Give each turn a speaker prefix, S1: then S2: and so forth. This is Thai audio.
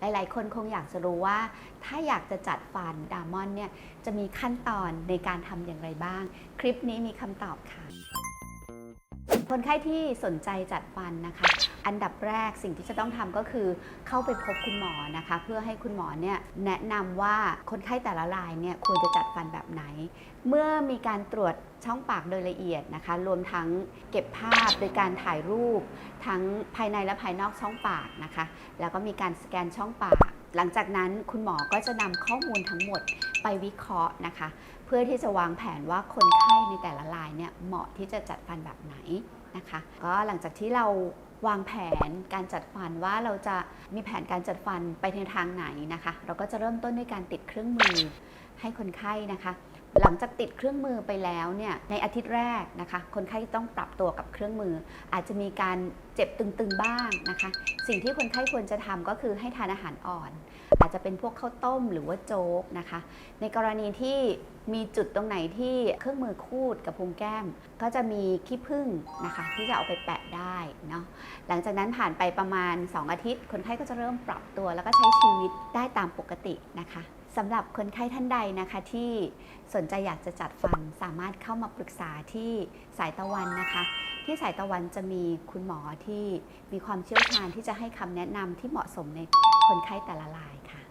S1: หลาย ๆ คนคงอยากจะรู้ว่า ถ้าอยากจะจัดฟันดามอนเนี่ยจะมีขั้นตอนในการทำอย่างไรบ้าง คลิปนี้มีคำตอบค่ะ คนไข้ที่สนใจจัดฟันนะคะ อันดับแรกสิ่งที่จะต้องทำก็คือเข้าไปพบคุณหมอนะคะ เพื่อให้คุณหมอเนี่ยแนะนำว่าคนไข้แต่ละรายเนี่ยควรจะจัดฟันแบบไหน เมื่อมีการตรวจช่องปากโดยละเอียดนะคะ รวมทั้งเก็บภาพโดยการถ่ายรูป ทั้งภายในและภายนอกช่องปากนะคะ แล้วก็มีการสแกนช่องปาก หลังจากนั้นคุณหมอก็จะนำข้อมูลทั้งหมดไปวิเคราะห์นะคะ เพื่อที่จะวางแผนว่าคนไข้ในแต่ละรายเนี่ยเหมาะที่จะจัดฟันแบบไหนนะคะ ก็หลังจากที่เราวางแผนการจัดฟันว่าเราจะมีแผนการจัดฟันไปในทางไหนนะคะ เราก็จะเริ่มต้นด้วยการติดเครื่องมือให้คนไข้นะคะ หลังจากติดเครื่องมือไปแล้วเนี่ยในอาทิตย์แรกนะคะคนไข้ต้องปรับตัวกับเครื่องมือ อาจจะมีการเจ็บตึงๆบ้างนะคะ สิ่งที่คนไข้ควรจะทำก็คือให้ทานอาหารอ่อน อาจจะเป็นพวกข้าวต้มหรือว่าโจ๊กนะคะ ในกรณีที่มีจุดตรงไหนที่เครื่องมือคูดกับพุงแก้ม ก็จะมีขี้ผึ้งนะคะ ที่จะเอาไปแปะได้เนาะหลังจากนั้นผ่านไปประมาณ 2 อาทิตย์ คนไข้ก็จะเริ่มปรับตัว แล้วก็ใช้ชีวิตได้ตามปกตินะคะ สำหรับคนไข้ท่านใดนะคะที่สนใจอยากจะจัดฟันสามารถเข้ามาปรึกษาที่สายตะวันนะคะ ที่สายตะวันจะมีคุณหมอที่มีความเชี่ยวชาญที่จะให้คำแนะนำที่เหมาะสมในคนไข้แต่ละรายค่ะ